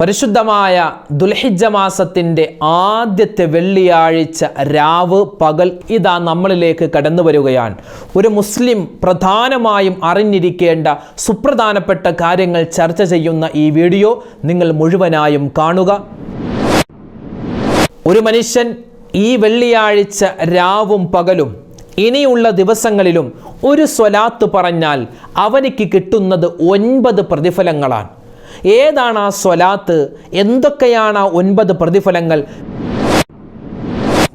പരിശുദ്ധമായ ദുൽഹിജ മാസത്തിന്റെ ആദ്യത്തെ വെള്ളിയാഴ്ച രാവ് പകൽ ഇതാ നമ്മളിലേക്ക് കടന്നു വരികയാണ്. ഒരു മുസ്ലിം പ്രധാനമായും അറിഞ്ഞിരിക്കേണ്ട സുപ്രധാനപ്പെട്ട കാര്യങ്ങൾ ചർച്ച ചെയ്യുന്ന ഈ വീഡിയോ നിങ്ങൾ മുഴുവനായും കാണുക. ഒരു മനുഷ്യൻ ഈ വെള്ളിയാഴ്ച രാവും പകലും ഇനിയുള്ള ദിവസങ്ങളിലും ഒരു സ്വലാത്ത് പറഞ്ഞാൽ അവനിക്ക് കിട്ടുന്നത് ഒൻപത് പ്രതിഫലങ്ങളാണ്. ഏതാണ് ആ സ്വലാത്ത്? എന്തൊക്കെയാണ് ആ ഒൻപത് പ്രതിഫലങ്ങൾ?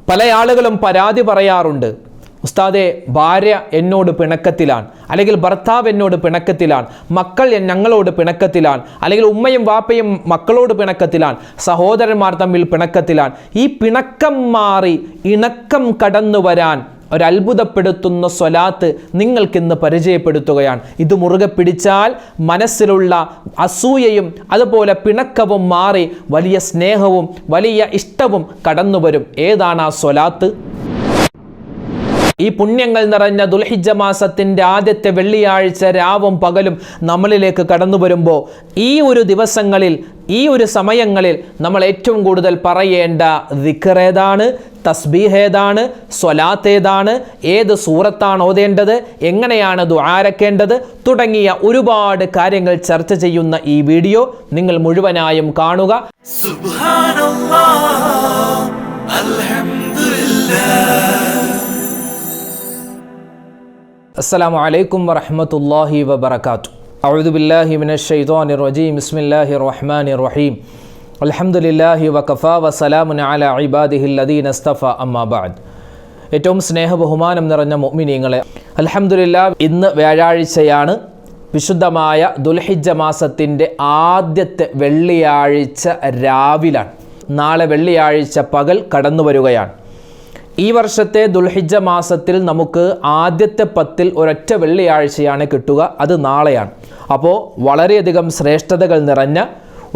പല ആളുകളും പരാതി പറയാറുണ്ട്. ഉസ്താദെ ഭാര്യ എന്നോട് പിണക്കത്തിലാണ്. അല്ലെങ്കിൽ ഭർത്താവ് എന്നോട് പിണക്കത്തിലാണ്. മക്കൾ ഞങ്ങളോട് പിണക്കത്തിലാണ്. അല്ലെങ്കിൽ ഉമ്മയും വാപ്പയും മക്കളോട് പിണക്കത്തിലാണ്. സഹോദരന്മാർ തമ്മിൽ പിണക്കത്തിലാണ്. ഈ പിണക്കം മാറി ഇണക്കം കടന്നു വരാൻ ഒരു അത്ഭുതപ്പെടുത്തുന്ന സ്വലാത്ത് നിങ്ങൾക്കിന്ന് പരിചയപ്പെടുത്തുകയാണ്. ഇത് മുറുകെ പിടിച്ചാൽ മനസ്സിലുള്ള അസൂയയും അതുപോലെ പിണക്കവും മാറി വലിയ സ്നേഹവും വലിയ ഇഷ്ടവും കടന്നുവരും. ഏതാണ് ആ സ്വലാത്ത്? ഈ പുണ്യങ്ങൾ നിറഞ്ഞ ദുൽഹിജ മാസത്തിന്റെ ആദ്യത്തെ വെള്ളിയാഴ്ച രാവും പകലും നമ്മളിലേക്ക് കടന്നു വരുമ്പോൾ ഈ ഒരു ദിവസങ്ങളിൽ ഈ ഒരു സമയങ്ങളിൽ നമ്മൾ ഏറ്റവും കൂടുതൽ പറയേണ്ട ദിക്കറേതാണ് തസ്ബീഹ് ഏതാണ്? സ്വലാത്ത് ഏതാണ്? ഏത് സൂറത്താണ് ഓതേണ്ടത്? എങ്ങനെയാണ് ദ്വാരക്കേണ്ടത് തുടങ്ങിയ ഒരുപാട് കാര്യങ്ങൾ ചർച്ച ചെയ്യുന്ന ഈ വീഡിയോ നിങ്ങൾ മുഴുവനായും കാണുക. സുബ്ഹാനല്ലാഹ് അൽഹംദുലില്ലാഹ്. السلام عليكم ورحمة الله وبركاته أعوذ بالله من الشيطان الرجيم بسم الله الرحمن الرحيم الحمد لله وكفى وسلام على عباده الذين اصطفى أما بعد ഏറ്റവും സ്നേഹ ബഹുമാനം നിറഞ്ഞ മുഅ്മിനീങ്ങളെ അൽഹംദുലില്ല ഇന്ന് വ്യാഴാഴ്ചയാണ് വിശുദ്ധമായ ദുൽഹിജ്ജ മാസത്തിൻ്റെ ആദ്യത്തെ വെള്ളിയാഴ്ച രാവിലാണ് നാളെ വെള്ളിയാഴ്ച പകൽ കടന്നു വരികയാണ് ഈ വർഷത്തെ ദുൽഹിജ മാസത്തിൽ നമുക്ക് ആദ്യത്തെ പത്തിൽ ഒരൊറ്റ വെള്ളിയാഴ്ചയാണ് കിട്ടുക അത് നാളെയാണ്. അപ്പോൾ വളരെയധികം ശ്രേഷ്ഠതകൾ നിറഞ്ഞ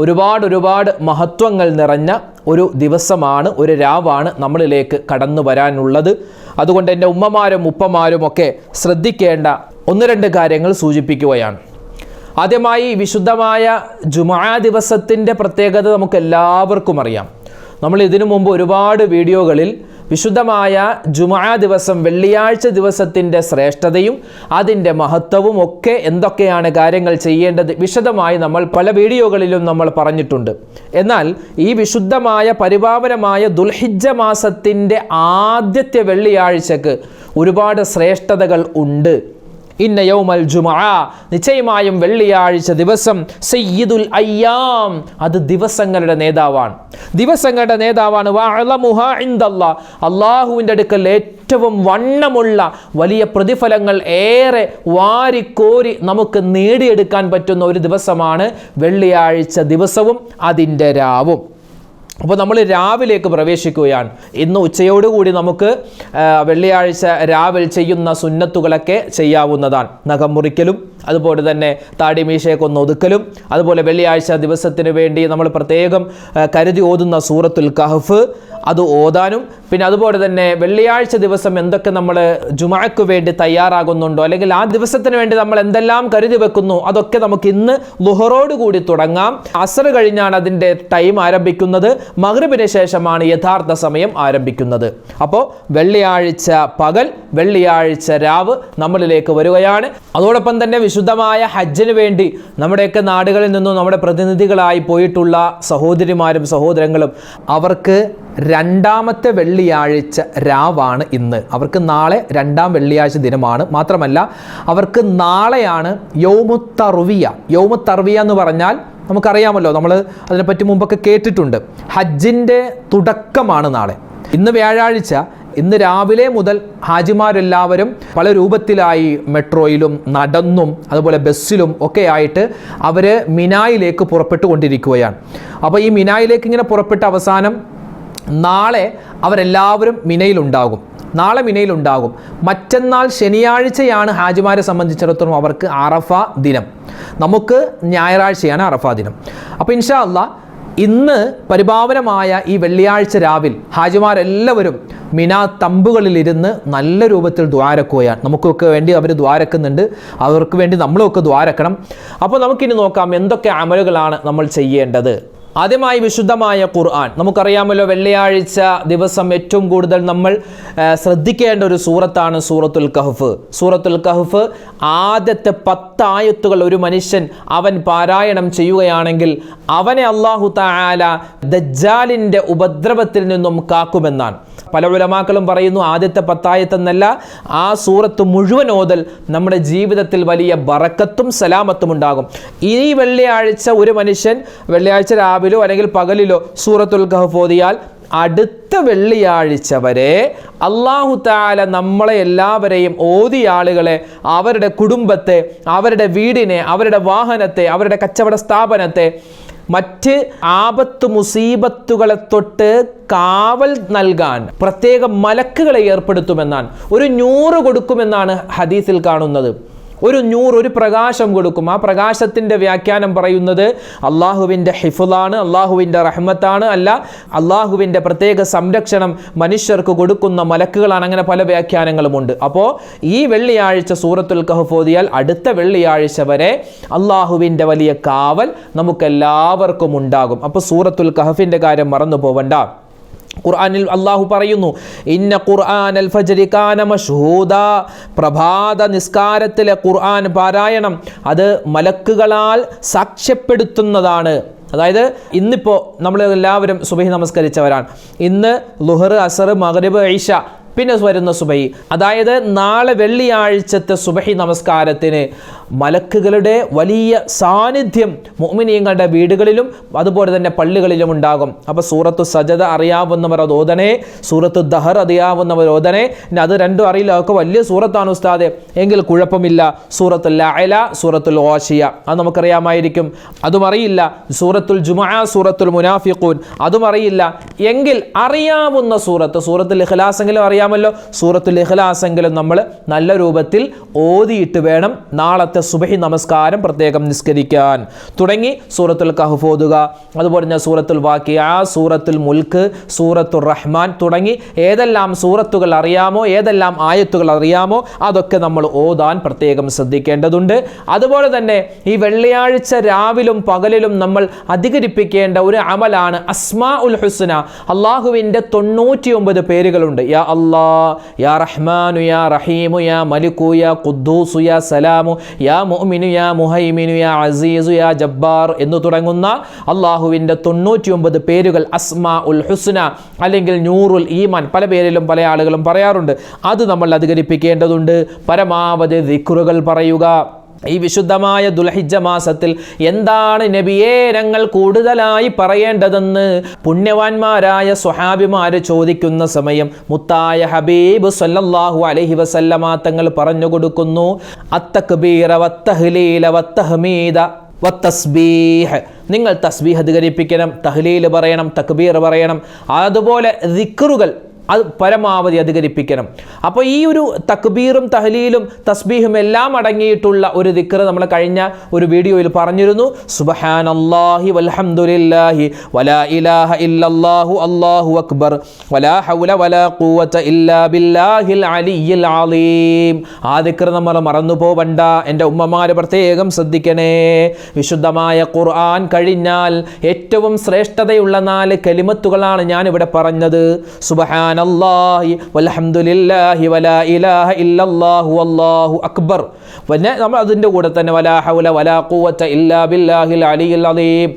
ഒരുപാട് ഒരുപാട് മഹത്വങ്ങൾ നിറഞ്ഞ ഒരു ദിവസമാണ് ഒരു രാവാണ് നമ്മളിലേക്ക് കടന്നു വരാനുള്ളത്. അതുകൊണ്ട് എന്റെ ഉമ്മമാരും ഉപ്പമാരും ഒക്കെ ശ്രദ്ധിക്കേണ്ട ഒന്ന് രണ്ട് കാര്യങ്ങൾ സൂചിപ്പിക്കുകയാണ്. ആദ്യമായി വിശുദ്ധമായ ജുമാ ദിവസത്തിന്റെ പ്രത്യേകത നമുക്ക് എല്ലാവർക്കും അറിയാം. നമ്മൾ ഇതിനു മുമ്പ് ഒരുപാട് വീഡിയോകളിൽ വിശുദ്ധമായ ജുമാ ദിവസം വെള്ളിയാഴ്ച ദിവസത്തിന്റെ ശ്രേഷ്ഠതയും അതിന്റെ മഹത്വവും ഒക്കെ എന്തൊക്കെയാണ് കാര്യങ്ങൾ ചെയ്യേണ്ടത്? വിശദമായി നമ്മൾ പല വീഡിയോകളിലും നമ്മൾ പറഞ്ഞിട്ടുണ്ട്. എന്നാൽ ഈ വിശുദ്ധമായ പരിപാവനമായ ദുൽഹിജ മാസത്തിന്റെ ആദ്യത്തെ വെള്ളിയാഴ്ചക്ക് ഒരുപാട് ശ്രേഷ്ഠതകൾ ഉണ്ട്. ഇന്ന യൗമൽ ജുമാ. നിശ്ചയമായും വെള്ളിയാഴ്ച ദിവസം സയ്യിദുൽ അയ്യാം. അത് ദിവസങ്ങളുടെ നേതാവാണ്. ദിവസങ്ങളുടെ നേതാവാണ്. അള്ളാഹുവിന്റെ അടുക്കൽ ഏറ്റവും വണ്ണമുള്ള വലിയ പ്രതിഫലങ്ങൾ ഏറെ വാരിക്കോരി നമുക്ക് നേടിയെടുക്കാൻ പറ്റുന്ന ഒരു ദിവസമാണ് വെള്ളിയാഴ്ച ദിവസവും അതിന്റെ രാവും. അപ്പോൾ നമ്മൾ രാവിലേക്ക് പ്രവേശിക്കുകയാണ്. ഇന്ന് ഉച്ചയോടുകൂടി നമുക്ക് വെള്ളിയാഴ്ച രാവിലെ ചെയ്യുന്ന സുന്നത്തുകളൊക്കെ ചെയ്യാവുന്നതാണ്. നഖം മുറിക്കലും അതുപോലെ തന്നെ താടി മീശയൊക്കെ ഒന്ന് ഒതുക്കലും അതുപോലെ വെള്ളിയാഴ്ച ദിവസത്തിന് വേണ്ടി നമ്മൾ പ്രത്യേകം കരുതി ഓതുന്ന സൂറത്തുൽ കഹഫ് അത് ഓതാനും പിന്നെ അതുപോലെ തന്നെ വെള്ളിയാഴ്ച ദിവസം എന്തൊക്കെ നമ്മൾ ജുമാക്ക് വേണ്ടി തയ്യാറാകുന്നുണ്ടോ അല്ലെങ്കിൽ ആ ദിവസത്തിന് വേണ്ടി നമ്മൾ എന്തെല്ലാം കരുതി വെക്കുന്നു അതൊക്കെ നമുക്ക് ഇന്ന് ലുഹറോട് കൂടി തുടങ്ങാം. അസർ കഴിഞ്ഞാണ് അതിന്റെ ടൈം ആരംഭിക്കുന്നത്. മഗ്രിബിന് ശേഷമാണ് യഥാർത്ഥ സമയം ആരംഭിക്കുന്നത്. അപ്പോൾ വെള്ളിയാഴ്ച പകൽ വെള്ളിയാഴ്ച രാവ് നമ്മളിലേക്ക് വരികയാണ്. അതോടൊപ്പം തന്നെ വിശുദ്ധമായ ഹജ്ജിന് വേണ്ടി നമ്മുടെയൊക്കെ നാടുകളിൽ നിന്നും നമ്മുടെ പ്രതിനിധികളായി പോയിട്ടുള്ള സഹോദരിമാരും സഹോദരങ്ങളും അവർക്ക് രണ്ടാമത്തെ വെള്ളിയാഴ്ച രാവാണ് ഇന്ന്. അവർക്ക് നാളെ രണ്ടാം വെള്ളിയാഴ്ച ദിനമാണ്. മാത്രമല്ല അവർക്ക് നാളെയാണ് യൗമുത്തർവിയ. യൗമുത്തർവിയ എന്ന് പറഞ്ഞാൽ നമുക്കറിയാമല്ലോ നമ്മൾ അതിനെപ്പറ്റി മുമ്പൊക്കെ കേട്ടിട്ടുണ്ട്. ഹജ്ജിന്റെ തുടക്കമാണ് നാളെ. ഇന്ന് വ്യാഴാഴ്ച ഇന്ന് രാവിലെ മുതൽ ഹാജിമാരെല്ലാവരും പല രൂപത്തിലായി മെട്രോയിലും നടന്നും അതുപോലെ ബസ്സിലും ഒക്കെ ആയിട്ട് അവർ മിനായിലേക്ക് പുറപ്പെട്ടു കൊണ്ടിരിക്കുകയാണ് അപ്പോൾ ഈ മിനായിലേക്ക് ഇങ്ങനെ പുറപ്പെട്ട അവസാനം നാളെ അവരെല്ലാവരും മിനയിലുണ്ടാകും. നാളെ മിനയിലുണ്ടാകും. മറ്റന്നാൾ ശനിയാഴ്ചയാണ് ഹാജിമാരെ സംബന്ധിച്ചിടത്തോളം അവർക്ക് അറഫ ദിനം. നമുക്ക് ഞായറാഴ്ചയാണ് അറഫ ദിനം. അപ്പോൾ ഇൻഷാ അല്ല ഇന്ന് പരിപാവനമായ ഈ വെള്ളിയാഴ്ച രാവിൽ ഹാജിമാരെല്ലാവരും മിനാ തമ്പുകളിലിരുന്ന് നല്ല രൂപത്തിൽ ദ്വാരക്കുകയാണ്. നമുക്കൊക്കെ വേണ്ടി അവർ ദ്വാരക്കുന്നുണ്ട്. അവർക്ക് വേണ്ടി നമ്മളൊക്കെ ദ്വാരക്കണം. അപ്പോൾ നമുക്കിനി നോക്കാം എന്തൊക്കെ അമലുകളാണ് നമ്മൾ ചെയ്യേണ്ടത്. ആദ്യമായി വിശുദ്ധമായ ഖുർആൻ. നമുക്കറിയാമല്ലോ വെള്ളിയാഴ്ച ദിവസം ഏറ്റവും കൂടുതൽ നമ്മൾ ശ്രദ്ധിക്കേണ്ട ഒരു സൂറത്താണ് സൂറത്തുൽ കഹഫ്. സൂറത്തുൽ കഹഫ് ആദ്യത്തെ പത്തായത്തുകൾ ഒരു മനുഷ്യൻ അവൻ പാരായണം ചെയ്യുകയാണെങ്കിൽ അവനെ അള്ളാഹു താല ദജ്ജാലിന്റെ ഉപദ്രവത്തിൽ നിന്നും കാക്കുമെന്നാണ്. പല ഉലമാക്കളും പറയുന്നു ആദ്യത്തെ പത്തായത്തെന്നല്ല ആ സൂറത്ത് മുഴുവൻ ഓതൽ നമ്മുടെ ജീവിതത്തിൽ വലിയ ബറക്കത്തും സലാമത്തും ഉണ്ടാകും ഈ വെള്ളിയാഴ്ച ഒരു മനുഷ്യൻ വെള്ളിയാഴ്ച രാവിലോ അല്ലെങ്കിൽ പകലിലോ സൂറത്തുൽ കഹഫ് ഓതിയാൽ അടുത്ത വെള്ളിയാഴ്ച വരെ അള്ളാഹു താല നമ്മളെ എല്ലാവരെയും ഓതിയ ആളുകളെ അവരുടെ കുടുംബത്തെ അവരുടെ വീടിനെ അവരുടെ വാഹനത്തെ അവരുടെ കച്ചവട സ്ഥാപനത്തെ മറ്റ് ആപത്ത് മുസീബത്തുകളെ തൊട്ട് കാവൽ നൽകാൻ പ്രത്യേക മലക്കുകളെ ഏർപ്പെടുത്തുമെന്നാണ്. ഒരു നൂറ് കൊടുക്കുമെന്നാണ് ഹദീസിൽ കാണുന്നത്. ഒരു നൂറ് ഒരു പ്രകാശം കൊടുക്കും. ആ പ്രകാശത്തിന്റെ വ്യാഖ്യാനം പറയുന്നത് അള്ളാഹുവിന്റെ ഹിഫുലാണ് അള്ളാഹുവിന്റെ റഹ്മത്താണ് അല്ല അള്ളാഹുവിന്റെ പ്രത്യേക സംരക്ഷണം മനുഷ്യർക്ക് കൊടുക്കുന്ന മലക്കുകളാണ്. അങ്ങനെ പല വ്യാഖ്യാനങ്ങളുമുണ്ട്. അപ്പോൾ ഈ വെള്ളിയാഴ്ച സൂറത്തുൽ കഹഫ് അടുത്ത വെള്ളിയാഴ്ച വരെ അള്ളാഹുവിന്റെ വലിയ കാവൽ നമുക്കെല്ലാവർക്കും ഉണ്ടാകും. അപ്പോൾ സൂറത്തുൽ കഹഫിന്റെ കാര്യം മറന്നു പോവണ്ട. ഖുർആനിൽ അള്ളാഹു പറയുന്നു ഇന്ന ഖുർആൻ അൽ ഫജരി കാന പ്രഭാത നിസ്കാരത്തിലെ ഖുർആൻ പാരായണം അത് മലക്കുകളാൽ സാക്ഷ്യപ്പെടുത്തുന്നതാണ്. അതായത് ഇന്നിപ്പോൾ നമ്മൾ എല്ലാവരും സുബഹി നമസ്കരിച്ചവരാണ്. ഇന്ന് ലുഹർ അസർ മഗ്രിബ് ഈശ പിന്നെ വരുന്ന സുബഹി. അതായത് നാളെ വെള്ളിയാഴ്ചത്തെ സുബഹി നമസ്കാരത്തിന് മലക്കുകളുടെ വലിയ സാന്നിധ്യം മുഅ്മിനീങ്ങളുടെ വീടുകളിലും അതുപോലെ തന്നെ പള്ളികളിലും ഉണ്ടാകും. അപ്പോൾ സൂറത്ത് സജത അറിയാവുന്നവർ അത് സൂറത്തു ദഹർ അറിയാവുന്നവർ ഓതണേ. ഇനി അത് രണ്ടും അറിയില്ല അതൊക്കെ വലിയ സൂറത്താണ് ഉസ്താദ്. എങ്കിൽ കുഴപ്പമില്ല സൂറത്തുൽ അയല സൂറത്തുൽ ഓഷിയ അത് നമുക്കറിയാമായിരിക്കും. അതും അറിയില്ല സൂറത്തുൽ ജുമാ സൂറത്തുൽ മുനാഫിഖൂൻ. അതും അറിയില്ല. എങ്കിൽ അറിയാവുന്ന സൂറത്ത് സൂറത്തുൽ ഇഖ്ലാസ് എങ്കിലും അറിയാമല്ലോ സൂറത്തുൽ ഇഖ്ലാസ് എങ്കിലും നമ്മൾ നല്ല രൂപത്തിൽ ഓതിയിട്ട് വേണം നാളത്തെ സുബഹി നമസ്കാരം പ്രത്യേകം നിസ്കരിക്കാൻ. തുടങ്ങി സൂറത്തുൽ കഹഫ് ഓതുക. അതുപോലെ തന്നെ സൂറത്തുൽ വാക്കിയ സൂറത്തുൽ മുൽക്ക് സൂറത്തുൽ റഹ്മാൻ തുടങ്ങി ഏതെല്ലാം സൂറത്തുകൾ അറിയാമോ ഏതെല്ലാം ആയത്തുകൾ അറിയാമോ അതൊക്കെ നമ്മൾ ഓതാൻ പ്രത്യേകം ശ്രദ്ധിക്കേണ്ടതുണ്ട്. അതുപോലെ തന്നെ ഈ വെള്ളിയാഴ്ച രാവിലും പകലിലും നമ്മൾ അധികരിപ്പിക്കേണ്ട ഒരു അമലാണ് അസ്മാ ഉൽ ഹുസ്ന. അള്ളാഹുവിന്റെ തൊണ്ണൂറ്റി ഒമ്പത് പേരുകളുണ്ട്. യാ അല്ലാ യാ റഹ്മാനു യാ റഹീമു യാ മലിക്കു യാ ഖുദ്ദൂസു യാ സലാമു യാ മുഅ്മിനു യാ മുഹൈമിനു യാ അസീസു യാ ജബ്ബാർ എന്ന് തുടങ്ങുന്ന അള്ളാഹുവിന്റെ തൊണ്ണൂറ്റി ഒമ്പത് പേരുകൾ അസ്മാ ഉൽ ഹുസ്ന അല്ലെങ്കിൽ നൂറുൽ ഈമാൻ പല പേരിലും പല ആളുകളും പറയാറുണ്ട്. അത് നമ്മൾ അധികരിപ്പിക്കേണ്ടതുണ്ട്. പരമാവധി ദിക്റുകൾ പറയുക. ഈ വിശുദ്ധമായ ദുൽഹിജ മാസത്തിൽ എന്താണ് നബിയെ ഞങ്ങൾ കൂടുതലായി പറയേണ്ടതെന്ന് പുണ്യവാന്മാരായ സ്വഹാബിമാര് ചോദിക്കുന്ന സമയം മുത്തായ ഹബീബ് സല്ലല്ലാഹു അലഹി വസല്ലമ തങ്ങൾ പറഞ്ഞു കൊടുക്കുന്നു അത്തക്ബീറ വത്തഹ്മീദ വത്തസ്ബീഹ്. നിങ്ങൾ തസ്ബീഹ് അധികരിപ്പിക്കണം തഹ്ലീൽ പറയണം തക്ബീർ പറയണം. അതുപോലെ ദിക്റുകൾ അത് പരമാവധി അധികരിപ്പിക്കണം. അപ്പോൾ ഈ ഒരു തക്ബീറും തഹലീലും തസ്ബീഹും എല്ലാം അടങ്ങിയിട്ടുള്ള ഒരു ദിക്ർ നമ്മൾ കഴിഞ്ഞ ഒരു വീഡിയോയിൽ പറഞ്ഞിരുന്നു. സുബഹാനല്ലാഹി വൽഹംദുലില്ലാഹി വലാ ഇലാഹ ഇല്ലല്ലാഹു അല്ലാഹു അക്ബർ. വലാ ഹൗല വലാ ഖുവത ഇല്ലാ ബില്ലാഹിൽ അലിയിൽ അലീം. ആ ദിക്ർ നമ്മൾ മറന്നു പോവണ്ട. എന്റെ ഉമ്മമാര് പ്രത്യേകം ശ്രദ്ധിക്കണേ. വിശുദ്ധമായ ഖുർആൻ കഴിഞ്ഞാൽ ഏറ്റവും ശ്രേഷ്ഠതയുള്ള നാല് കലിമത്തുകളാണ് ഞാനിവിടെ പറഞ്ഞത്. സുബഹാൻ സുബ്ഹാനല്ലാഹി വൽഹംദുലില്ലാഹി വലാ ഇലാഹ ഇല്ലല്ലാഹു വല്ലാഹു അക്ബർ. പിന്നെ നമ്മൾ അതിന്റെ കൂടെ തന്നെ വലാ ഹൗല വലാ ഖുവത ഇല്ലാ ബില്ലാഹിൽ അലിയിൽ അലീം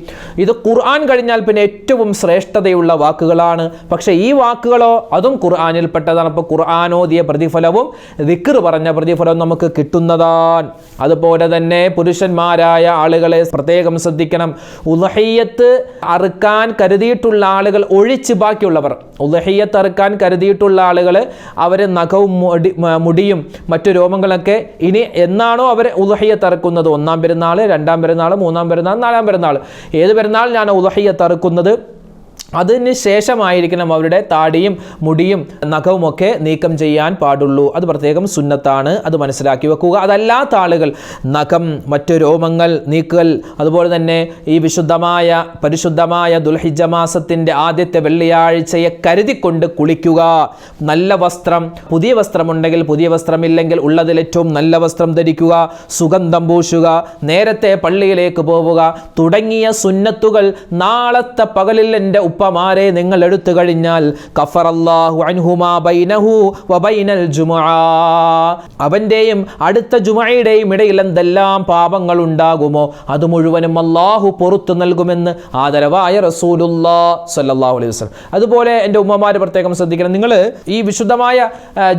ഇത് ഖുർആൻ കഴിഞ്ഞാൽ പിന്നെ ഏറ്റവും ശ്രേഷ്ഠതയുള്ള വാക്കുകളാണ്. പക്ഷേ ഈ വാക്കുകളോ അതും ഖുർആനിൽപ്പെട്ടതാണ് അപ്പോൾ ഖുർആനോദിയ പ്രതിഫലവും ദിക്ർ പറഞ്ഞ പ്രതിഫലവും നമുക്ക് കിട്ടുന്നതാണ്. അതുപോലെ തന്നെ പുരുഷന്മാരായ ആളുകളെ പ്രത്യേകം ശ്രദ്ധിക്കണം. ഉദഹയ്യത്ത് അറുക്കാൻ കരുതിയിട്ടുള്ള ആളുകൾ ഒഴിച്ച് ബാക്കിയുള്ളവർ. ഉദഹയ്യത്ത് അറുക്കാൻ കരുതിയിട്ടുള്ള ആളുകൾ അവർ നഖവും മുടി മുടിയും മറ്റു രോമങ്ങളൊക്കെ ഇനി എന്നാണോ അവർ ഉദഹയ്യ തറക്കുന്നത്? ഒന്നാം പെരുന്നാൾ രണ്ടാം പെരുന്നാൾ മൂന്നാം പെരുന്നാൾ നാലാം പെരുന്നാൾ ഏത് ഞാൻ ഉദഹയ്യ അറുക്കുന്നത് അതിന് ശേഷമായിരിക്കണം അവരുടെ താടിയും മുടിയും നഖവുമൊക്കെ നീക്കം ചെയ്യാൻ പാടുള്ളൂ. അത് പ്രത്യേകം സുന്നത്താണ്. അത് മനസ്സിലാക്കി വെക്കുക. അതല്ലാത്ത ആളുകൾ നഖം മറ്റു രോമങ്ങൾ നീക്കൽ അതുപോലെ തന്നെ ഈ വിശുദ്ധമായ പരിശുദ്ധമായ ദുൽഹിജ മാസത്തിന്റെ ആദ്യത്തെ വെള്ളിയാഴ്ചയെ കരുതിക്കൊണ്ട് കുളിക്കുക. നല്ല വസ്ത്രം പുതിയ വസ്ത്രമുണ്ടെങ്കിൽ പുതിയ വസ്ത്രമില്ലെങ്കിൽ ഉള്ളതിൽ ഏറ്റവും നല്ല വസ്ത്രം ധരിക്കുക. സുഗന്ധം പൂശുക. നേരത്തെ പള്ളിയിലേക്ക് പോവുക. തുടങ്ങിയ സുന്നത്തുകൾ നാളത്തെ പകലിൽ എന്റെ ഉപ്പമാരെ നിങ്ങൾ എടുത്തു കഴിഞ്ഞാൽ കഫറല്ലാഹു അൻഹുമാ ബൈനഹു വബൈനൽ ജുമുഅ അവന്റെയും അടുത്ത ജുമയുടെയും ഇടയിൽ എന്തെല്ലാം പാപങ്ങൾ ഉണ്ടാകുമോ അത് മുഴുവനും അള്ളാഹു പുറത്തു നൽകുമെന്ന് ആദരവായ റസൂലുല്ലാ അലൈഹി വസല്ലം. അതുപോലെ എന്റെ ഉമ്മമാർ പ്രത്യേകം ശ്രദ്ധിക്കണം. നിങ്ങൾ ഈ വിശുദ്ധമായ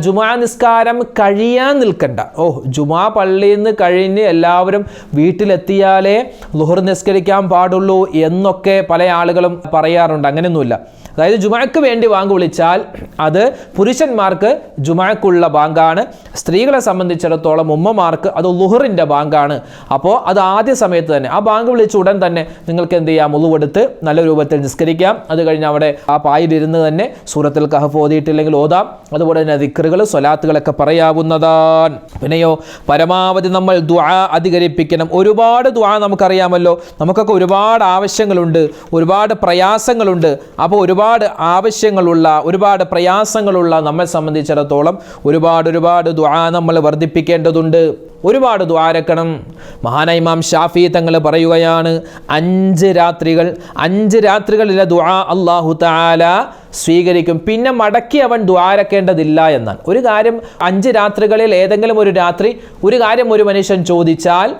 ജുമാ നിസ്കാരം കഴിയാൻ നിൽക്കണ്ട. ഓ ജുമാ പള്ളിയിൽ നിന്ന് കഴിഞ്ഞ് എല്ലാവരും വീട്ടിലെത്തിയാലേ ലുഹർ നിസ്കരിക്കാൻ പാടുള്ളൂ എന്നൊക്കെ പല ആളുകളും പറയാറുണ്ട്. അങ്ങനെയൊന്നുമില്ല. അതായത് ജുമാക്ക് വേണ്ടി ബാങ്ക് വിളിച്ചാൽ അത് പുരുഷന്മാർക്ക് ജുമാക്കുള്ള ബാങ്കാണ്. സ്ത്രീകളെ സംബന്ധിച്ചിടത്തോളം ഉമ്മമാർക്ക് അത് ലുഹറിന്റെ ബാങ്കാണ്. അപ്പോൾ അത് ആദ്യ സമയത്ത് തന്നെ. ആ ബാങ്ക് വിളിച്ച ഉടൻ തന്നെ നിങ്ങൾക്ക് എന്ത് ചെയ്യാം? ഉളുവെടുത്ത് നല്ല രൂപത്തിൽ നിസ്കരിക്കാം. അത് കഴിഞ്ഞ് അവിടെ ആ പായിലിരുന്ന് തന്നെ സൂറത്തിൽ കഹഫ് ഓതിയിട്ടില്ലെങ്കിൽ ഓതാം. അതുപോലെ തന്നെ ദിക്കറുകൾ സ്വലാത്തുകളൊക്കെ പറയാവുന്നതാണ്. പിന്നെയോ പരമാവധി നമ്മൾ ദ്വാ അധികരിപ്പിക്കണം. ഒരുപാട് ദ്വാ നമുക്കറിയാമല്ലോ. നമുക്കൊക്കെ ഒരുപാട് ആവശ്യങ്ങളുണ്ട്. ഒരുപാട് പ്രയാസങ്ങളുണ്ട്. അപ്പോൾ ഒരുപാട് ആവശ്യങ്ങളുള്ള ഒരുപാട് പ്രയാസങ്ങളുള്ള നമ്മെ സംബന്ധിച്ചിടത്തോളം ഒരുപാട് ഒരുപാട് ദ്വാ നമ്മൾ വർദ്ധിപ്പിക്കേണ്ടതുണ്ട്. ഒരുപാട് ദ്വാരക്കണം മഹാനായ ഇമാം ഷാഫി തങ്ങൾ പറയുകയാണ് അഞ്ച് രാത്രികൾ അഞ്ച് രാത്രികളിലെ ദ്വാ അള്ളാഹു താല സ്വീകരിക്കും. പിന്നെ മടക്കി അവൻ ദ്വാരക്കേണ്ടതില്ല എന്നാണ് ഒരു കാര്യം അഞ്ച് രാത്രികളിൽ ഏതെങ്കിലും ഒരു രാത്രി ഒരു കാര്യം ഒരു മനുഷ്യൻ ചോദിച്ചാൽ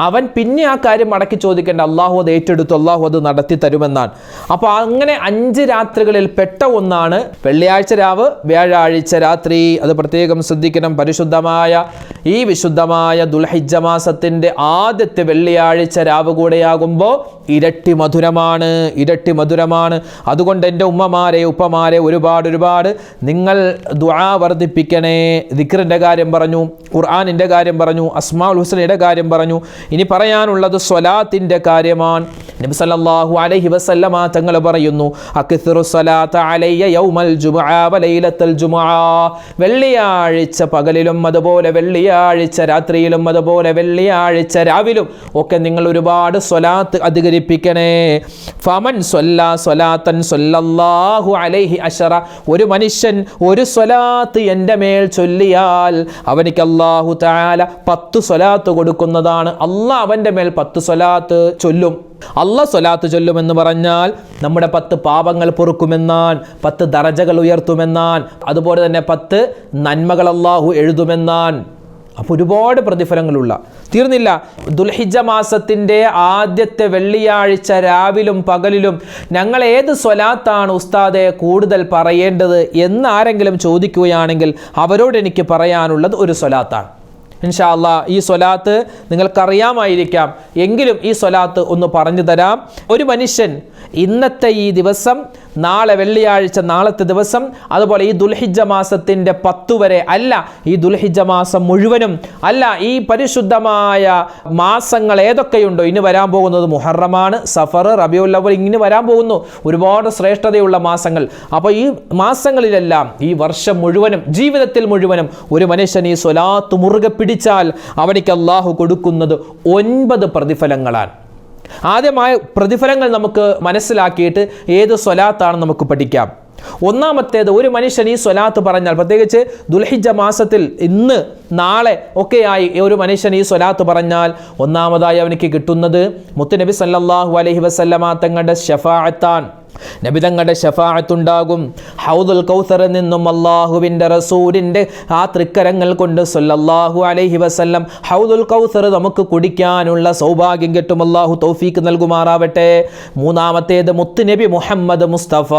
അവൻ പിന്നെ ആ കാര്യം മടക്കി ചോദിക്കേണ്ട അള്ളാഹു അത് ഏറ്റെടുത്ത് അള്ളാഹു അത് നടത്തി തരുമെന്നാണ്. അപ്പോൾ അങ്ങനെ അഞ്ച് രാത്രികളിൽ പെട്ട ഒന്നാണ് വെള്ളിയാഴ്ച രാവ് വ്യാഴാഴ്ച രാത്രി. അത് പ്രത്യേകം ശ്രദ്ധിക്കണം. പരിശുദ്ധമായ ഈ വിശുദ്ധമായ ദുൽഹിജ്ജ മാസത്തിന്റെ ആദ്യത്തെ വെള്ളിയാഴ്ച രാവ് കൂടെയാകുമ്പോൾ ഇരട്ടി മധുരമാണ് ഇരട്ടി മധുരമാണ്. അതുകൊണ്ട് എന്റെ ഉമ്മമാരെ ഉപ്പമാരെ ഒരുപാട് ഒരുപാട് നിങ്ങൾ ദുആ വർദ്ധിപ്പിക്കണേ. ദിക്റിന്റെ കാര്യം പറഞ്ഞു ഖുർആാനിന്റെ കാര്യം പറഞ്ഞു അസ്മാൽ ഹുസ്നയുടെ കാര്യം പറഞ്ഞു. ഇനി പറയാനുള്ളത് സ്വലാത്തിന്റെ കാര്യമാണ്. നബി സല്ലല്ലാഹു അലൈഹി വസല്ലമ തങ്ങൾ പറയുന്നു വെള്ളിയാഴ്ച പകലിലും അതുപോലെ വെള്ളിയാഴ്ച രാത്രിയിലും അതുപോലെ വെള്ളിയാഴ്ച രാവിലും ഒക്കെ നിങ്ങൾ ഒരുപാട് സ്വലാത്ത് അധികരിപ്പിക്കണേ. ഫമൻ സ്വല്ല സ്വലാത്തൻ അലൈഹി അഷറ ഒരു മനുഷ്യൻ ഒരു സ്വലാത്ത് എന്റെ മേൽ ചൊല്ലിയാൽ അവനിക്ക് അള്ളാഹു താല പത്ത് സ്വലാത്ത് കൊടുക്കുന്നതാണ്. അള്ളാഹ് അവന്റെ മേൽ പത്ത് സ്വലാത്ത് ചൊല്ലും. അല്ല സ്വലാത്ത് ചൊല്ലുമെന്ന് പറഞ്ഞാൽ നമ്മുടെ പത്ത് പാപങ്ങൾ പൊറുക്കുമെന്നാൻ പത്ത് ദറജകൾ ഉയർത്തുമെന്നാൻ അതുപോലെ തന്നെ പത്ത് നന്മകൾ അള്ളാഹു എഴുതുമെന്നാൻ അപ്പോൾ ഒരുപാട് പ്രതിഫലങ്ങളുള്ള. തീർന്നില്ല. ദുൽഹിജ മാസത്തിന്റെ ആദ്യത്തെ വെള്ളിയാഴ്ച രാവിലും പകലിലും ഞങ്ങൾ ഏത് സ്വലാത്താണ് ഉസ്താദെ കൂടുതൽ പറയേണ്ടത് എന്ന് ആരെങ്കിലും ചോദിക്കുകയാണെങ്കിൽ അവരോട് എനിക്ക് പറയാനുള്ളത് ഒരു സ്വലാത്താണ്. ഇൻഷാ അല്ലാ ഈ സ്വലാത്ത് നിങ്ങൾക്കറിയാമായിരിക്കാം. എങ്കിലും ഈ സ്വലാത്ത് ഒന്ന് പറഞ്ഞു തരാം. ഒരു മനുഷ്യൻ ഇന്നത്തെ ഈ ദിവസം നാളെ വെള്ളിയാഴ്ച നാളത്തെ ദിവസം അതുപോലെ ഈ ദുൽഹിജ മാസത്തിന്റെ പത്തു വരെ അല്ല ഈ ദുൽഹിജ മാസം മുഴുവനും അല്ല ഈ പരിശുദ്ധമായ മാസങ്ങൾ ഏതൊക്കെയുണ്ടോ ഇനി വരാൻ പോകുന്നത് മുഹറമാണ് സഫർ റബിയുൽ അവൽ ഇങ്ങനെ വരാൻ പോകുന്നു. ഒരുപാട് ശ്രേഷ്ഠതയുള്ള മാസങ്ങൾ. അപ്പോൾ ഈ മാസങ്ങളിലെല്ലാം ഈ വർഷം മുഴുവനും ജീവിതത്തിൽ മുഴുവനും ഒരു മനുഷ്യൻ ഈ സ്വലാത്ത് മുറുകെ പിടിച്ചാൽ അവനിക്ക് അള്ളാഹു കൊടുക്കുന്നത് ഒൻപത് പ്രതിഫലങ്ങളാണ്. ആദ്യമായ പ്രതിഫലങ്ങൾ നമുക്ക് മനസ്സിലാക്കിയിട്ട് ഏത് സ്വലാത്താണ് നമുക്ക് പഠിക്കാം. ഒന്നാമത്തേത് ഒരു മനുഷ്യൻ ഈ സ്വലാത്ത് പറഞ്ഞാൽ പ്രത്യേകിച്ച് ദുൽഹിജ മാസത്തിൽ ഇന്ന് നാളെ ഒക്കെയായി ഒരു മനുഷ്യൻ ഈ സ്വലാത്ത് പറഞ്ഞാൽ ഒന്നാമതായി അവനിക്ക് കിട്ടുന്നത് മുത്തുനബി സല്ലാഹു അലഹി വസല്ലമ തങ്ങളുടെ ഷഫാഅത്താൻ നബി തങ്ങളുടെ ഷഫാഅത്തുണ്ടാകും ഹൗദുൽ കൗസറിൽ നിന്നും അള്ളാഹുവിന്റെ റസൂലിന്റെ ആ തൃക്കരങ്ങൾ കൊണ്ട് സൊല്ലാഹു അലൈഹി വസല്ലം ഹൗദുൽ കൗസർ നമുക്ക് കുടിക്കാനുള്ള സൗഭാഗ്യം കിട്ടും. അള്ളാഹു തൗഫീക്ക് നൽകുമാറാവട്ടെ. മൂന്നാമത്തേത് മുത്തുനബി മുഹമ്മദ് മുസ്തഫ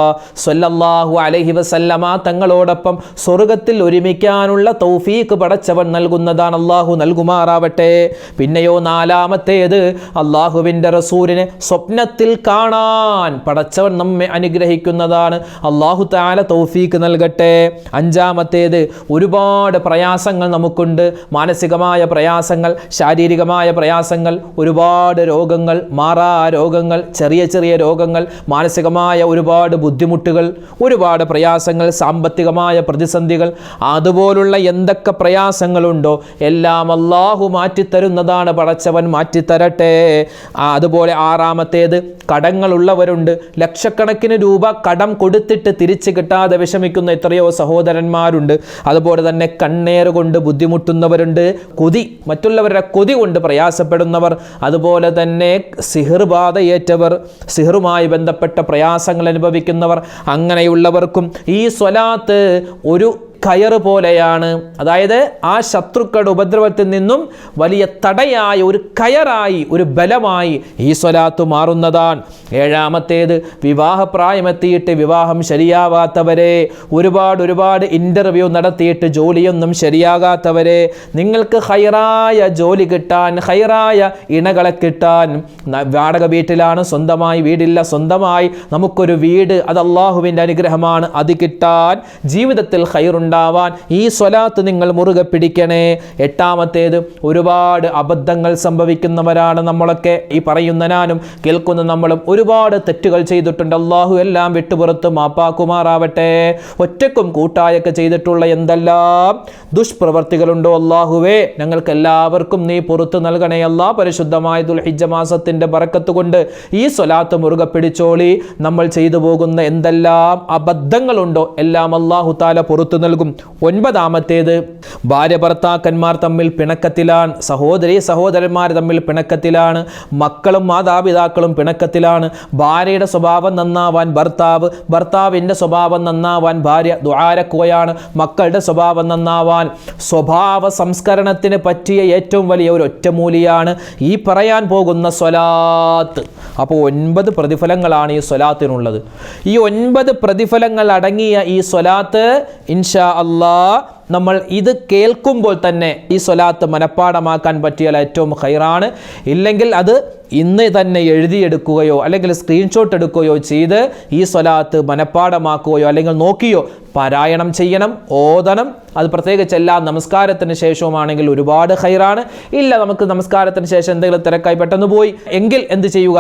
സൊല്ലാഹു അലൈഹി വസല്ലമ തങ്ങളോടൊപ്പം സ്വർഗത്തിൽ ഒരുമിക്കാനുള്ള തൗഫീക്ക് പടച്ചവൻ നൽകുന്നതാണ് അള്ളാഹു നൽകുമാറാവട്ടെ. പിന്നെയോ നാലാമത്തേത് അള്ളാഹുവിന്റെ റസൂലിനെ സ്വപ്നത്തിൽ കാണാൻ പടച്ചവൻ നമ്മെ അനുഗ്രഹിക്കുന്നതാണ്. അള്ളാഹു താല തൗഫീക്ക് നൽകട്ടെ. അഞ്ചാമത്തേത് ഒരുപാട് പ്രയാസങ്ങൾ നമുക്കുണ്ട്. മാനസികമായ പ്രയാസങ്ങൾ ശാരീരികമായ പ്രയാസങ്ങൾ ഒരുപാട് രോഗങ്ങൾ മാറാ രോഗങ്ങൾ ചെറിയ ചെറിയ രോഗങ്ങൾ മാനസികമായ ഒരുപാട് ബുദ്ധിമുട്ടുകൾ ഒരുപാട് പ്രയാസങ്ങൾ സാമ്പത്തികമായ പ്രതിസന്ധികൾ അതുപോലുള്ള എന്തൊക്കെ പ്രയാസങ്ങളുണ്ടോ എല്ലാം അള്ളാഹു മാറ്റിത്തരുന്നതാണ് പടച്ചവൻ മാറ്റിത്തരട്ടെ. അതുപോലെ ആറാമത്തേത് കടങ്ങളുള്ളവരുണ്ട്. ലക്ഷക്കണക്കിന് രൂപ കടം കൊടുത്തിട്ട് തിരിച്ചു കിട്ടാതെ വിഷമിക്കുന്ന എത്രയോ സഹോദരന്മാരുണ്ട്. അതുപോലെ തന്നെ കണ്ണേറ് കൊണ്ട് ബുദ്ധിമുട്ടുന്നവരുണ്ട്. കൊതി മറ്റുള്ളവരുടെ കൊതി കൊണ്ട് പ്രയാസപ്പെടുന്നവർ. അതുപോലെ തന്നെ സിഹിർബാധയേറ്റവർ സിഹറുമായി ബന്ധപ്പെട്ട പ്രയാസങ്ങൾ അനുഭവിക്കുന്നവർ. അങ്ങനെയുള്ളവർക്കും ഈ സ്വലാത്ത് ഒരു കയറ് പോലെയാണ്. അതായത് ആ ശത്രുക്കളുടെ ഉപദ്രവത്തിൽ നിന്നും വലിയ തടയായി ഒരു കയറായി ഒരു ബലമായി ഈ സ്വലാത്ത് മാറുന്നതാണ്. ഏഴാമത്തേത് വിവാഹപ്രായമെത്തിയിട്ട് വിവാഹം ശരിയാവാത്തവരെ ഒരുപാട് ഒരുപാട് ഇന്റർവ്യൂ നടത്തിയിട്ട് ജോലിയൊന്നും ശരിയാകാത്തവരെ നിങ്ങൾക്ക് ഹൈറായ ജോലി കിട്ടാൻ ഹൈറായ ഇണകളെ കിട്ടാൻ വാടക വീട്ടിലാണ് സ്വന്തമായി വീടില്ല സ്വന്തമായി നമുക്കൊരു വീട് അത് അള്ളാഹുവിന്റെ അനുഗ്രഹമാണ് അത് കിട്ടാൻ ജീവിതത്തിൽ ഹൈറുണ്ടാവാൻ ഈ സ്വലാത്ത് നിങ്ങൾ മുറുകെ പിടിക്കണേ. എട്ടാമത്തേത് ഒരുപാട് അബദ്ധങ്ങൾ സംഭവിക്കുന്നവരാണ് നമ്മളൊക്കെ. ഈ പറയുന്ന ഞാനും കേൾക്കുന്ന നമ്മളും ഒരുപാട് തെറ്റുകൾ ചെയ്തിട്ടുണ്ട്. അള്ളാഹു എല്ലാം വിട്ടുപുറത്ത് മാപ്പാക്കുമാറാവട്ടെ. ഒറ്റക്കും കൂട്ടായൊക്കെ ചെയ്തിട്ടുള്ള എന്തെല്ലാം ദുഷ്പ്രവർത്തികളുണ്ടോ അള്ളാഹുവേ ഞങ്ങൾക്ക് എല്ലാവർക്കും നീ പുറത്തു നൽകണേ. അല്ലാ പരിശുദ്ധമായ ദുൽഹിജ മാസത്തിന്റെ ബറക്കത്ത് കൊണ്ട് ഈ സ്വലാത്ത് മുറുകെ പിടിച്ചോളി. നമ്മൾ ചെയ്തു പോകുന്ന എന്തെല്ലാം അബദ്ധങ്ങളുണ്ടോ? എല്ലാം അള്ളാഹു താല പുറത്തു നൽകും. ഒൻപതാമത്തേത് ഭാര്യ ഭർത്താക്കന്മാർ തമ്മിൽ പിണക്കത്തിലാണ് സഹോദരി സഹോദരന്മാർ തമ്മിൽ പിണക്കത്തിലാണ് മക്കളും മാതാപിതാക്കളും പിണക്കത്തിലാണ്. ഭാര്യയുടെ സ്വഭാവം നന്നാവാൻ ഭർത്താവ് ഭർത്താവിന്റെ സ്വഭാവം നന്നാവാൻ ഭാര്യ ദ്വാരക്കുകയാണ് മക്കളുടെ സ്വഭാവം നന്നാവാൻ. സ്വഭാവ സംസ്കരണത്തിന് പറ്റിയ ഏറ്റവും വലിയ ഒരു ഒറ്റമൂലിയാണ് ഈ പറയാൻ പോകുന്ന സ്വലാത്ത്. അപ്പോൾ ഒൻപത് പ്രതിഫലങ്ങളാണ് ഈ സ്വലാത്തിനുള്ളത്. ഈ ഒൻപത് പ്രതിഫലങ്ങൾ അടങ്ങിയ ഈ സ്വലാത്ത് ഇൻഷാ അള്ളാ നമ്മൾ ഇത് കേൾക്കുമ്പോൾ തന്നെ ഈ സ്വലാത്ത് മനഃപ്പാടമാക്കാൻ പറ്റിയാൽ ഏറ്റവും ഹൈറാണ് ഇല്ലെങ്കിൽ അത് ഇന്ന് തന്നെ എഴുതിയെടുക്കുകയോ അല്ലെങ്കിൽ സ്ക്രീൻഷോട്ട് എടുക്കുകയോ ചെയ്ത് ഈ സ്വലാത്ത് മനഃപ്പാടമാക്കുകയോ അല്ലെങ്കിൽ നോക്കിയോ പാരായണം ചെയ്യണം ഓതണം. അത് പ്രത്യേകിച്ച് എല്ലാ നമസ്കാരത്തിന് ശേഷവുമാണെങ്കിൽ ഒരുപാട് ഹൈറാണ് ഇല്ല നമുക്ക് നമസ്കാരത്തിന് ശേഷം എന്തെങ്കിലും തിരക്കായി പെട്ടെന്ന് പോയി. എങ്കിൽ എന്ത് ചെയ്യുക?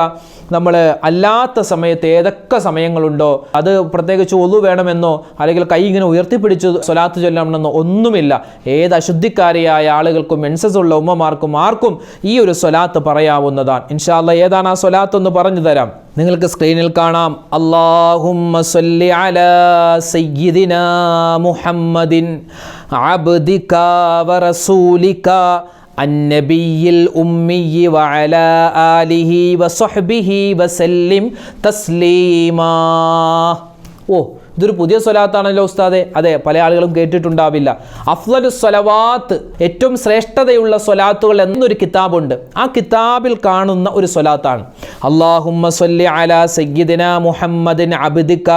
നമ്മൾ അല്ലാത്ത സമയത്ത് ഏതൊക്കെ സമയങ്ങളുണ്ടോ അത് പ്രത്യേകിച്ച് ഒതു വേണമെന്നോ അല്ലെങ്കിൽ കൈ ഇങ്ങനെ ഉയർത്തിപ്പിടിച്ച് സ്വലാത്ത് ചൊല്ലണമെന്നോ ഒന്നുമില്ല. ഏത് അശുദ്ധിക്കാരിയായ ആളുകൾക്കും മെൻസസ് ഉള്ള ഉമ്മമാർക്കും ആർക്കും ഈ ഒരു സ്വലാത്ത് പറയാവുന്നതാണ്. ഇൻഷാല്ല ഏതാണ് ആ സ്വലാത്ത് എന്ന് പറഞ്ഞു തരാം. നിങ്ങൾക്ക് സ്ക്രീനിൽ കാണാം. അള്ളാഹുമ്മ സല്ലി അലാ മുഹമ്മദിൻ അബ്ദിക വറസൂലിക ആലിഹി വസല്ലിം തസ്ലീമാ. ഓ ഇതൊരു പുതിയ സ്വലാത്താണല്ലോ ഉസ്താദെ. അതെ പല ആളുകളും കേട്ടിട്ടുണ്ടാവില്ല. അഫ്ലൽ സ്വലവാത്ത് ഏറ്റവും ശ്രേഷ്ഠതയുള്ള സ്വലാത്തുകൾ എന്നൊരു കിതാബുണ്ട്. ആ കിതാബിൽ കാണുന്ന ഒരു സ്വലാത്താണ്. അള്ളാഹുമ്മ സല്ലി മുഹമ്മദിൻ അബ്ദിക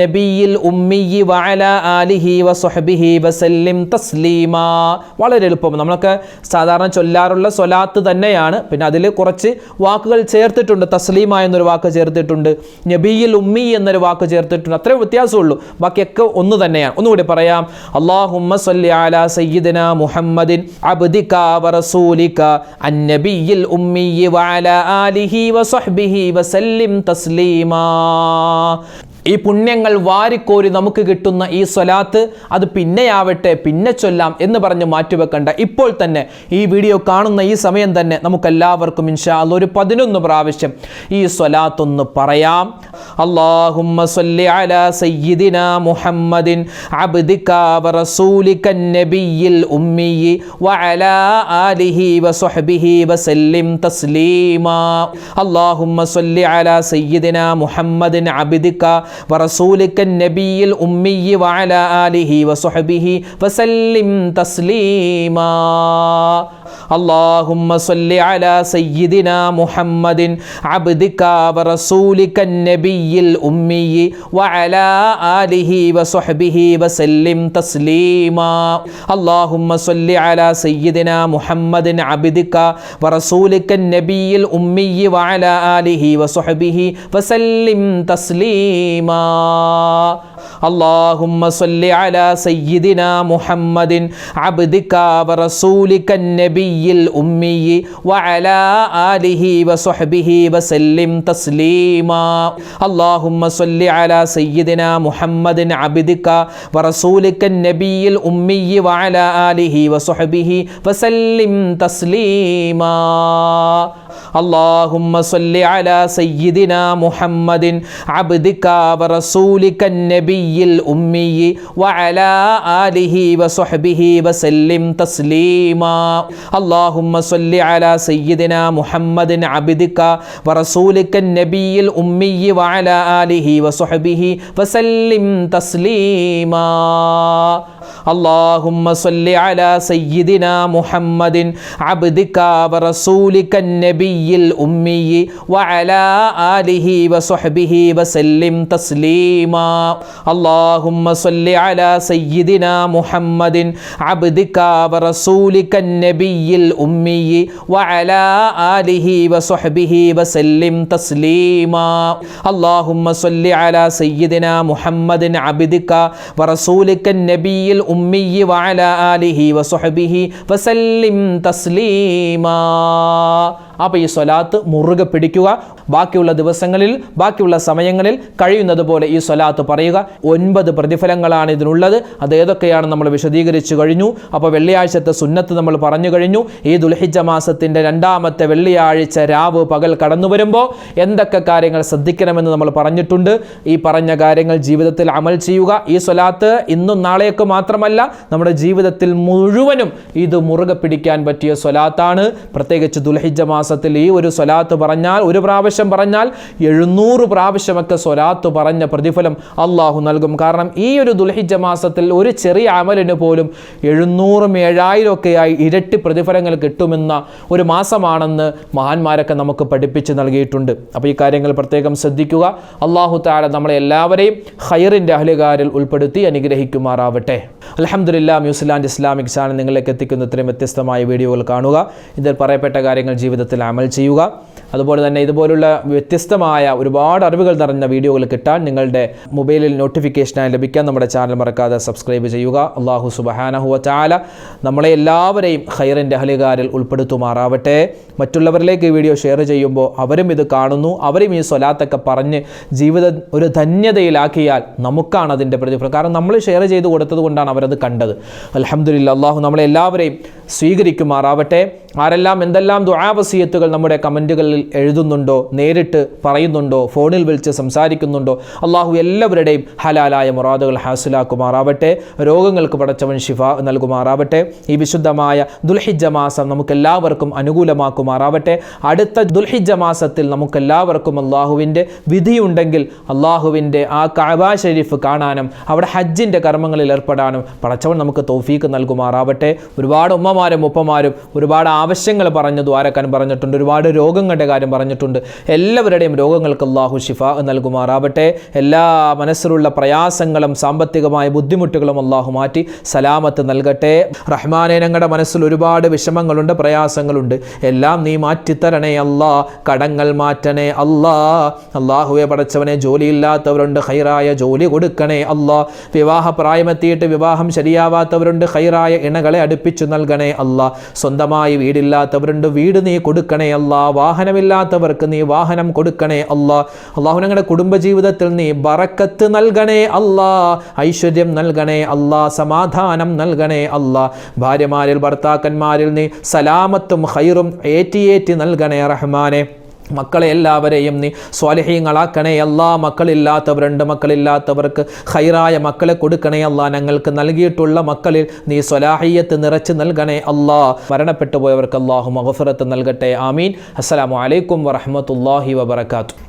നബിയിൽ ആലിഹി വസല്ലിം വളരെ എളുപ്പം. നമ്മളൊക്കെ സാധാരണ ചൊല്ലാറുള്ള സ്വലാത്ത് തന്നെയാണ്. പിന്നെ അതിൽ കുറച്ച് വാക്കുകൾ ചേർത്തിട്ടുണ്ട്. തസ്ലീമ എന്നൊരു വാക്ക് ചേർത്തിട്ടുണ്ട്. നബിയിൽ ഉമ്മി എന്നൊരു വാക്ക് ചേർത്തിട്ടുണ്ട് അത്രേ വ്യത്യാസമുള്ളൂ. ബാക്കിയൊക്കെ ഒന്ന് തന്നെയാണ്. ഒന്നുകൂടി പറയാം. അള്ളാഹുമ്മ സല്ലി അലാ സയ്യിദന മുഹമ്മദിൻ അബ്ദിക വറസൂലിക അന്നബിയിൽ വ വഅല ആലിഹി വസ്വഹ്ബിഹി വസല്ലിം തസ്ലീമാ. ഈ പുണ്യങ്ങൾ വാരിക്കോരി നമുക്ക് കിട്ടുന്ന ഈ സ്വലാത്ത് അത് പിന്നെയാവട്ടെ പിന്നെ ചൊല്ലാം എന്ന് പറഞ്ഞ് മാറ്റിവെക്കണ്ട. ഇപ്പോൾ തന്നെ ഈ വീഡിയോ കാണുന്ന ഈ സമയം തന്നെ നമുക്കെല്ലാവർക്കും ഇൻഷാ അല്ല ഒരു പതിനൊന്ന് പ്രാവശ്യം ഈ സ്വലാത്തൊന്ന് പറയാം. അള്ളാഹുമ്മ സല്ലി അലാ സയ്യിദിന മുഹമ്മദിൻ അബ്ദിക വറസൂലിക നബിയിൽ ഉമ്മിയി വഅലാ ആലിഹി വസ്വഹ്ബിഹി വസല്ലിം തസ്ലീമാ. അള്ളാഹുമ്മ സല്ലി അലാ സയ്യിദിന മുഹമ്മദിൻ അബ്ദിക ورسولك النبي الأمي وعلى آله وصحبه وسلم تسليما. اللهم صل على سيدنا محمد عبدك ورسولك النبي الأمي وعلى آله وصحبه وسلم تسليما. اللهم صل على سيدنا محمد عبدك ورسولك النبي الأمي وعلى آله وصحبه وسلم تسليما. اللهم صل على سيدنا محمد عبدك ورسولك النبي الأمي وعلى آله وصحبه وسلم تسليما. اللهم صل على سيدنا محمد عبدك ورسولك النبي الأمي وعلى آله وصحبه وسلم تسليما. اللهم صل على سيدنا محمد عبدك ورسولك النبي الأمي وعلى آله وصحبه وسلم تسليما. اللهم صل على سيدنا محمد عبدك ورسولك النبي الأمي وعلى آله وصحبه وسلم تسليما. اللهم صل على سيدنا محمد عبدك ورسولك النبي الأمي وعلى آله وصحبه وسلم تسليما. اللهم صل على سيدنا محمد عبدك ورسولك النبي الأمي وعلى آله وصحبه وسلم تسليما. اللهم صل على سيدنا محمد عبدك ورسولك النبي الأمي وعلى آله وصحبه وسلم تسليما. അപ്പോൾ ഈ സ്വലാത്ത് മുറുകെ പിടിക്കുക. ബാക്കിയുള്ള ദിവസങ്ങളിൽ ബാക്കിയുള്ള സമയങ്ങളിൽ കഴിയുന്നത് പോലെ ഈ സ്വലാത്ത് പറയുക. ഒൻപത് പ്രതിഫലങ്ങളാണ് ഇതിനുള്ളത്. അത് ഏതൊക്കെയാണ് നമ്മൾ വിശദീകരിച്ചു കഴിഞ്ഞു. അപ്പോൾ വെള്ളിയാഴ്ചത്തെ സുന്നത്ത് നമ്മൾ പറഞ്ഞു കഴിഞ്ഞു. ഈ ദുൽഹിജ മാസത്തിന്റെ രണ്ടാമത്തെ വെള്ളിയാഴ്ച രാവ് പകൽ കടന്നു വരുമ്പോൾ എന്തൊക്കെ കാര്യങ്ങൾ ശ്രദ്ധിക്കണമെന്ന് നമ്മൾ പറഞ്ഞിട്ടുണ്ട്. ഈ പറഞ്ഞ കാര്യങ്ങൾ ജീവിതത്തിൽ അമൽ ചെയ്യുക. ഈ സ്വലാത്ത് ഇന്നും നാളെയൊക്കെ മാത്രമല്ല നമ്മുടെ ജീവിതത്തിൽ മുഴുവനും ഇത് മുറുകെ പിടിക്കാൻ പറ്റിയ സ്വലാത്താണ്. പ്രത്യേകിച്ച് ദുൽഹിജ മാസത്തിൽ ഈ ഒരു സ്വലാത്ത് പറഞ്ഞാൽ ഒരു പ്രാവശ്യം പറഞ്ഞാൽ എഴുന്നൂറ് പ്രാവശ്യമൊക്കെ സ്വലാത്ത് പറഞ്ഞ പ്രതിഫലം അള്ളാഹു നൽകും. കാരണം ഈ ഒരു ദുൽഹിജ മാസത്തിൽ ഒരു ചെറിയ അമലിന് പോലും എഴുന്നൂറും ഏഴായിരം ഒക്കെയായി ഇരട്ടി പ്രതിഫലങ്ങൾ കിട്ടുമെന്ന ഒരു മാസമാണെന്ന് മഹാന്മാരൊക്കെ നമുക്ക് പഠിപ്പിച്ച് നൽകിയിട്ടുണ്ട്. അപ്പോൾ ഈ കാര്യങ്ങൾ പ്രത്യേകം ശ്രദ്ധിക്കുക. അള്ളാഹു താല നമ്മളെ എല്ലാവരെയും ഹൈറിന്റെ അഹലുകാരിൽ ഉൾപ്പെടുത്തി അനുഗ്രഹിക്കുമാറാവട്ടെ. അലഹമുല്ല ന്യൂസിലാൻഡ് ഇസ്ലാമിക് ചാനൽ നിങ്ങളിലേക്ക് എത്തിക്കുന്ന ഇത്രയും വ്യത്യസ്തമായ വീഡിയോകൾ കാണുക. ഇതിൽ പറയപ്പെട്ട കാര്യങ്ങൾ ജീവിതത്തിൽ അമൽ ചെയ്യുക. അതുപോലെ തന്നെ ഇതുപോലുള്ള വ്യത്യസ്തമായ ഒരുപാട് അറിവുകൾ നിറഞ്ഞ വീഡിയോകൾ കിട്ടാൻ നിങ്ങളുടെ മൊബൈലിൽ നോട്ടിഫിക്കേഷനായി ലഭിക്കാൻ നമ്മുടെ ചാനൽ മറക്കാതെ സബ്സ്ക്രൈബ് ചെയ്യുക. അള്ളാഹു സുബഹാനഹുവ ചാല നമ്മളെ എല്ലാവരെയും ഹൈറിന്റെ അഹലുകാരിൽ ഉൾപ്പെടുത്തുമാറാവട്ടെ. മറ്റുള്ളവരിലേക്ക് ഈ വീഡിയോ ഷെയർ ചെയ്യുമ്പോൾ അവരും ഇത് കാണുന്നു. അവരും ഈ സ്വലാത്തൊക്കെ പറഞ്ഞ് ജീവിതം ഒരു ധന്യതയിലാക്കിയാൽ നമുക്കാണ് അതിന്റെ പ്രതിഫലം. കാരണം നമ്മൾ ഷെയർ ചെയ്ത് കൊടുത്തത് കൊണ്ടാണ് അവരത് കണ്ടത്. അലഹമുല്ല അള്ളാഹു നമ്മളെ എല്ലാവരെയും സ്വീകരിക്കുമാറാവട്ടെ. ആരെല്ലാം എന്തെല്ലാം ദുആവസീയത്തുകൾ നമ്മുടെ കമന്റുകളിൽ എഴുതുന്നുണ്ടോ നേരിട്ട് പറയുന്നുണ്ടോ ഫോണിൽ വിളിച്ച് സംസാരിക്കുന്നുണ്ടോ അള്ളാഹു എല്ലാവരുടെയും ഹലാലായ മുറാദുകൾ ഹാസിലാക്കുമാറാവട്ടെ രോഗങ്ങൾക്ക് പടച്ചവൻ ഷിഫ നൽകുമാറാവട്ടെ ഈ വിശുദ്ധമായ ദുൽഹിജ മാസം നമുക്കെല്ലാവർക്കും അനുകൂലമാക്കുമാറാവട്ടെ അടുത്ത ദുൽഹിജ മാസത്തിൽ നമുക്കെല്ലാവർക്കും അള്ളാഹുവിന്റെ വിധിയുണ്ടെങ്കിൽ അള്ളാഹുവിന്റെ ആ കാബ ഷരീഫ് കാണാനും അവിടെ ഹജ്ജിന്റെ കർമ്മങ്ങളിൽ ഏർപ്പെടാനും പടച്ചവൻ നമുക്ക് തോഫീക്ക് നൽകുമാറാവട്ടെ. ഒരുപാട് ഉമ്മമാരും ഉപ്പമാരും ഒരുപാട് ആവശ്യങ്ങൾ പറഞ്ഞു ദ്വാരക്കാൻ പറഞ്ഞിട്ടുണ്ട്. ഒരുപാട് രോഗങ്ങളുടെ കാര്യം പറഞ്ഞിട്ടുണ്ട്. എല്ലാവരുടെയും രോഗങ്ങൾക്ക് അള്ളാഹു ഷിഫ നൽകുമാറാവട്ടെ. എല്ലാ മനസ്സിലുള്ള പ്രയാസങ്ങളും സാമ്പത്തികമായ ബുദ്ധിമുട്ടുകളും അള്ളാഹു മാറ്റി സലാമത്ത് നൽകട്ടെ. റഹ്മാനെ ഞങ്ങളുടെ മനസ്സിൽ ഒരുപാട് വിഷമങ്ങളുണ്ട് പ്രയാസങ്ങളുണ്ട്. എല്ലാം നീ മാറ്റിത്തരണേ അല്ലാ. കടങ്ങൾ മാറ്റണേ അല്ലാ. അള്ളാഹുവെ പടച്ചവനെ ജോലിയില്ലാത്തവരുണ്ട് ഹൈറായ ജോലി കൊടുക്കണേ അല്ലാ. വിവാഹ പ്രായമെത്തിയിട്ട് വിവാഹം ശരിയാവാത്തവരുണ്ട് ഹൈറായ ഇണകളെ അടുപ്പിച്ചു നൽകണേ അല്ലാ. സ്വന്തമായി വീടില്ലാത്തവരുണ്ട് വീട് നീ കൊടുക്കണേ അല്ലാ. വാഹനമില്ലാത്തവർക്ക് നീ വാഹനം കൊടുക്കണേ അല്ലാ. അള്ളാഹു ഞങ്ങളുടെ കുടുംബജീവിതത്തിൽ നീ ബറക്കത്ത് നൽകണേ അല്ലാ. ഐശ്വര്യം നൽകണേ അല്ലാ. സമാധാനം നൽകണേ അല്ല. ഭാര്യമാരിൽ ഭർത്താക്കന്മാരിൽ നീ സലാമത്തും ഹൈറും ഏറ്റിയേറ്റി നൽകണേ റഹ്മാനെ. മക്കളെ എല്ലാവരെയും നീ സ്വാലഹീങ്ങളാക്കണേ എല്ലാ മക്കളില്ലാത്തവരുണ്ട് മക്കളില്ലാത്തവർക്ക് ഹൈറായ മക്കളെ കൊടുക്കണേ അല്ലാ. ഞങ്ങൾക്ക് നൽകിയിട്ടുള്ള മക്കളിൽ നീ സ്വലാഹിയത്ത് നിറച്ച് നൽകണേ അല്ലാ. മരണപ്പെട്ടു പോയവർക്ക് അള്ളാഹു മഹഫുറത്ത് നൽകട്ടെ ആമീൻ. അസ്സലാമു അലൈക്കും വറഹമത്തല്ലാഹി വബർക്കാത്തു